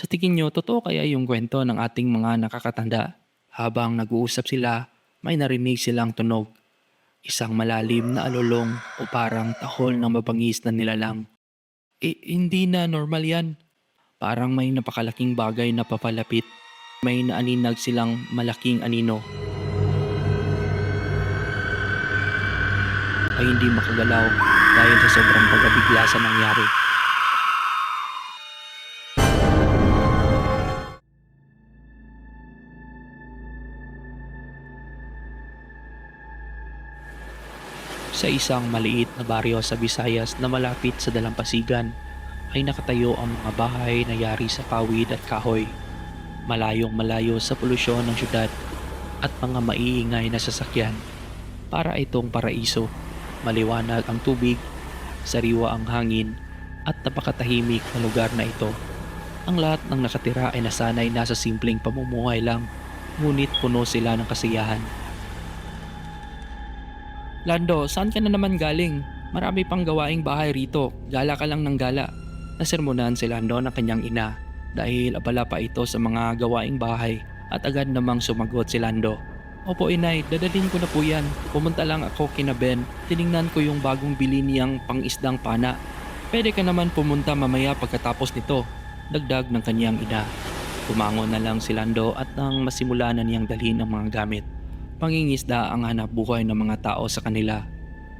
Sa tingin nyo, totoo kaya yung kwento ng ating mga nakakatanda? Habang nag-uusap sila, may narinig silang tunog. Isang malalim na alulong o parang tahol ng mabangis na nilalang. Eh, hindi na normal yan. Parang may napakalaking bagay na papalapit. May naaninag silang malaking anino. Ay hindi makagalaw dahil sa sobrang pagkabigla sa nangyari. Sa isang maliit na baryo sa Visayas na malapit sa dalampasigan ay nakatayo ang mga bahay na yari sa pawid at kahoy. Malayong malayo sa polusyon ng syudad at mga maiingay na sasakyan. Para itong paraiso, maliwanag ang tubig, sariwa ang hangin at napakatahimik na lugar na ito. Ang lahat ng nakatira ay nasanay na sa simpleng pamumuhay lang, ngunit puno sila ng kasiyahan. Lando, saan ka na naman galing? Marami pang gawaing bahay rito. Gala ka lang ng gala. Nasermonan si Lando ng kanyang ina dahil abala pa ito sa mga gawaing bahay at agad namang sumagot si Lando. Opo inay, dadalhin ko na po yan. Pumunta lang ako kina Ben. Tiningnan ko yung bagong bili niyang pangisdang pana. Pwede ka naman pumunta mamaya pagkatapos nito. Dagdag ng kanyang ina. Tumango na lang si Lando at nang masimula na niyang dalhin ang mga gamit pangingisda ang hanap buhay ng mga tao sa kanila.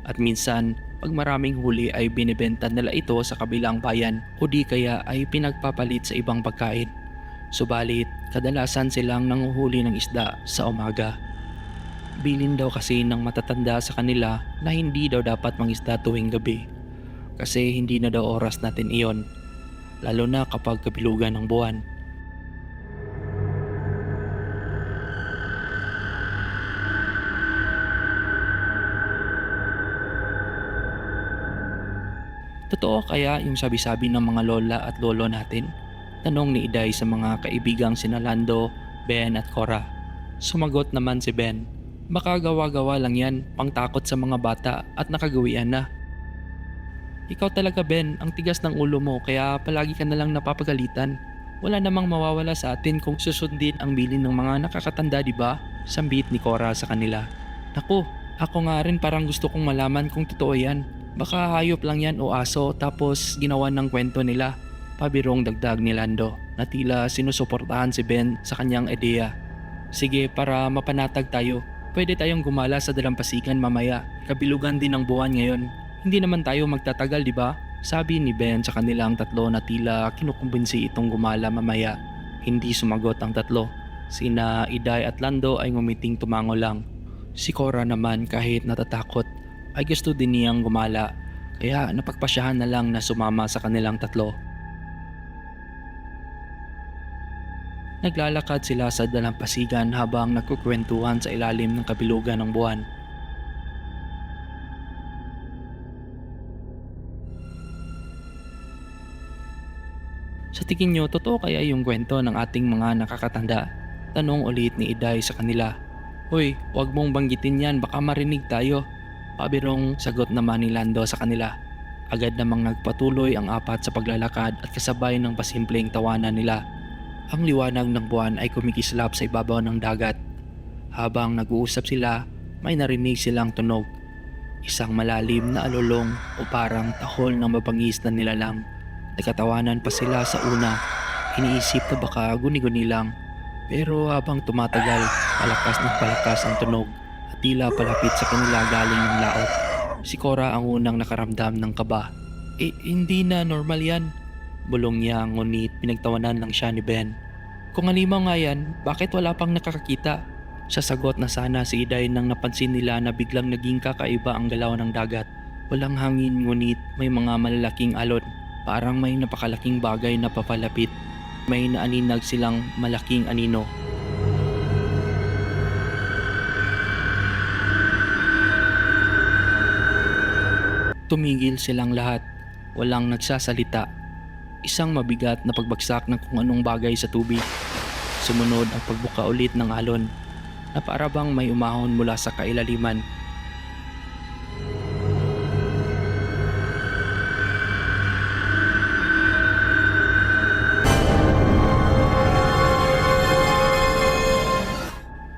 At minsan, pag maraming huli ay binibenta nila ito sa kabilang bayan o di kaya ay pinagpapalit sa ibang pagkain. Subalit, kadalasan silang nanguhuli ng isda sa umaga. Bilin daw kasi ng matatanda sa kanila na hindi daw dapat mangisda tuwing gabi. Kasi hindi na daw oras natin iyon. Lalo na kapag kabilugan ng buwan. Totoo kaya yung sabi-sabi ng mga lola at lolo natin? Tanong ni Iday sa mga kaibigang sina Lando, Ben at Cora. Sumagot naman si Ben, baka gawa-gawa lang yan, pangtakot sa mga bata at nakagawian na. Ikaw talaga Ben, ang tigas ng ulo mo kaya palagi ka na lang napapagalitan. Wala namang mawawala sa atin kung susundin ang bilin ng mga nakakatanda, di ba? Sambit ni Cora sa kanila. Naku, ako nga rin parang gusto kong malaman kung totoo yan. Baka hayop lang yan o aso tapos ginawa ng kwento nila. Pabirong dagdag ni Lando na tila sinusuportahan si Ben sa kanyang ideya. Sige para mapanatag tayo. Pwede tayong gumala sa dalampasigan mamaya. Kabilugan din ng buwan ngayon. Hindi naman tayo magtatagal di ba? Sabi ni Ben sa kanilang tatlo na tila kinukumbinsi itong gumala mamaya. Hindi sumagot ang tatlo. Sina Iday at Lando ay ngumiting tumango lang. Si Cora naman kahit natatakot ay gusto din niyang gumala kaya napagpasyahan na lang na sumama sa kanilang tatlo. Naglalakad sila sa dalampasigan habang nagkukwentuhan sa ilalim ng kabilugan ng buwan. Sa tingin nyo, totoo kaya yung kwento ng ating mga nakakatanda? Tanong ulit ni Iday sa kanila. Hoy, huwag mong banggitin yan, baka marinig tayo. Pabirong sagot naman ni Lando sa kanila. Agad namang nagpatuloy ang apat sa paglalakad at kasabay ng pasimpleng tawanan nila. Ang liwanag ng buwan ay kumikislap sa ibabaw ng dagat. Habang nag-uusap sila, may narinig silang tunog. Isang malalim na alulong o parang tahol ng mabangis na nilalang. Nagkatawanan pa sila sa una. Iniisip na baka guni-guni lang. Pero habang tumatagal, palakas ng palakas ang tunog tila palapit sa kanila galing ng laot. Si Cora ang unang nakaramdam ng kaba. Eh, hindi na normal yan. Bulong niya ngunit pinagtawanan lang siya ni Ben. Kung alimaw nga yan, bakit wala pang nakakakita? Sa sagot na sana si Iday nang napansin nila na biglang naging kakaiba ang galaw ng dagat. Walang hangin ngunit may mga malalaking alon. Parang may napakalaking bagay na papalapit. May naaninag silang malaking anino. Tumigil silang lahat. Walang nagsasalita. Isang mabigat na pagbagsak ng kung anong bagay sa tubig. Sumunod ang pagbuka ulit ng alon na parabang may umahon mula sa kailaliman.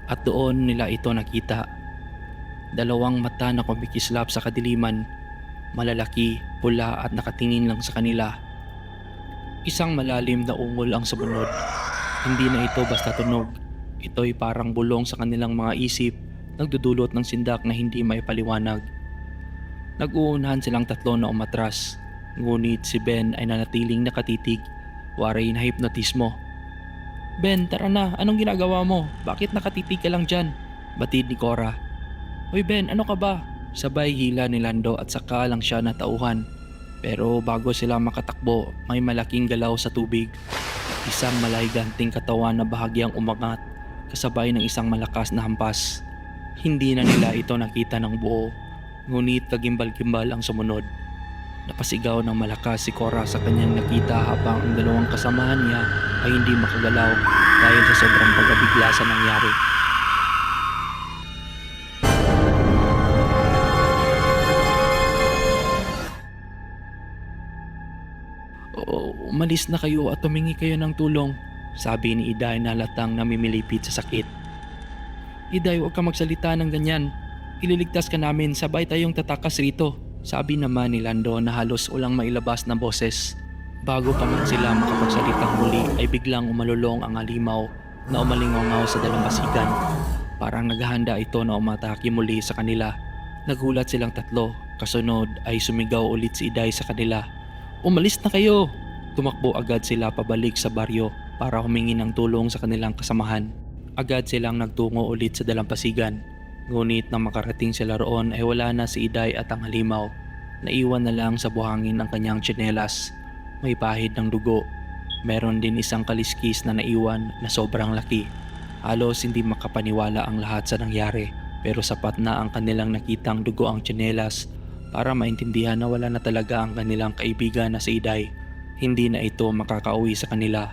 At doon nila ito nakita. Dalawang mata na kumikislap sa kadiliman malalaki, pula at nakatingin lang sa kanila. Isang malalim na ungol ang sumunod. Hindi na ito basta tunog. Ito'y parang bulong sa kanilang mga isip, nagdudulot ng sindak na hindi may paliwanag. Nag-uunahan silang tatlo na umatras, ngunit si Ben ay nanatiling nakatitig, waray na hipnotismo. Ben, tara na, anong ginagawa mo? Bakit nakatitig ka lang dyan? Batid ni Cora. Hoy Ben, ano ka ba? Sabay hila ni Lando at saka lang siya natauhan. Pero bago sila makatakbo, may malaking galaw sa tubig. Isang malaiganting katawan na bahagyang umangat kasabay ng isang malakas na hampas. Hindi na nila ito nakita ng buo, ngunit kagimbal-gimbal ang sumunod. Napasigaw ng malakas si Cora sa kanyang nakita habang ang dalawang kasamahan niya ay hindi makagalaw dahil sa sobrang pagkabigla sa nangyari. Umalis na kayo at tumingi kayo ng tulong, sabi ni Iday na latang namimilipit sa sakit. Iday, huwag ka magsalita ng ganyan. Ililigtas ka namin, sabay tayong tatakas rito. Sabi naman ni Lando na halos ulang mailabas na boses. Bago pa man sila makapagsalitang muli ay biglang umalulong ang alimaw na umalingaw sa dalampasigan. Parang naghahanda ito na umatake muli sa kanila. Nagulat silang tatlo, kasunod ay sumigaw ulit si Iday sa kanila. Umalis na kayo! Tumakbo agad sila pabalik sa baryo para humingi ng tulong sa kanilang kasamahan. Agad silang nagtungo ulit sa dalampasigan. Ngunit nang makarating sila roon ay wala na si Iday at ang halimaw. Naiwan na lang sa buhangin ang kanyang tsinelas. May pahid ng dugo. Meron din isang kaliskis na naiwan na sobrang laki. Halos hindi makapaniwala ang lahat sa nangyari pero sapat na ang kanilang nakitang dugo ang tsinelas para maintindihan na wala na talaga ang kanilang kaibigan na si Iday. Hindi na ito makakauwi sa kanila.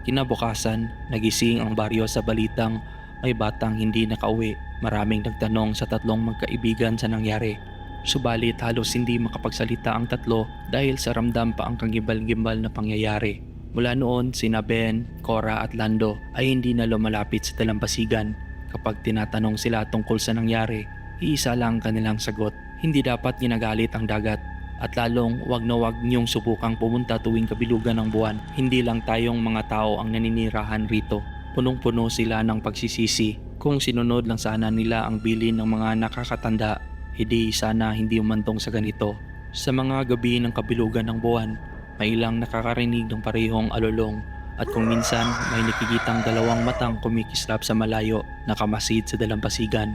Kinabukasan, nagising ang baryo sa balitang may batang hindi nakauwi. Maraming nagtanong sa tatlong magkaibigan sa nangyari. Subalit halos hindi makapagsalita ang tatlo dahil sa ramdam pa ang kagimbal-gimbal na pangyayari. Mula noon, sina Ben, Cora at Lando ay hindi na lumalapit sa dalampasigan. Kapag tinatanong sila tungkol sa nangyari, iisa lang ang kanilang sagot. Hindi dapat ginagalit ang dagat at lalong wag na wag niyong subukang pumunta tuwing kabilugan ng buwan. Hindi lang tayong mga tao ang naninirahan rito. Punong-puno sila ng pagsisisi. Kung sinunod lang sana nila ang bilin ng mga nakakatanda, hindi sana hindi umantong sa ganito. Sa mga gabi ng kabilugan ng buwan, may ilang nakakarinig ng parehong alulong at kung minsan may nakikitang dalawang matang kumikislap sa malayo na kamasid sa dalampasigan.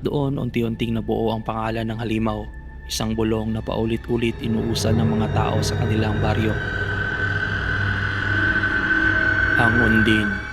At doon unti-unting nabuo ang pangalan ng halimaw, isang bulong na paulit-ulit inuusan ng mga tao sa kanilang baryo. Ang Undin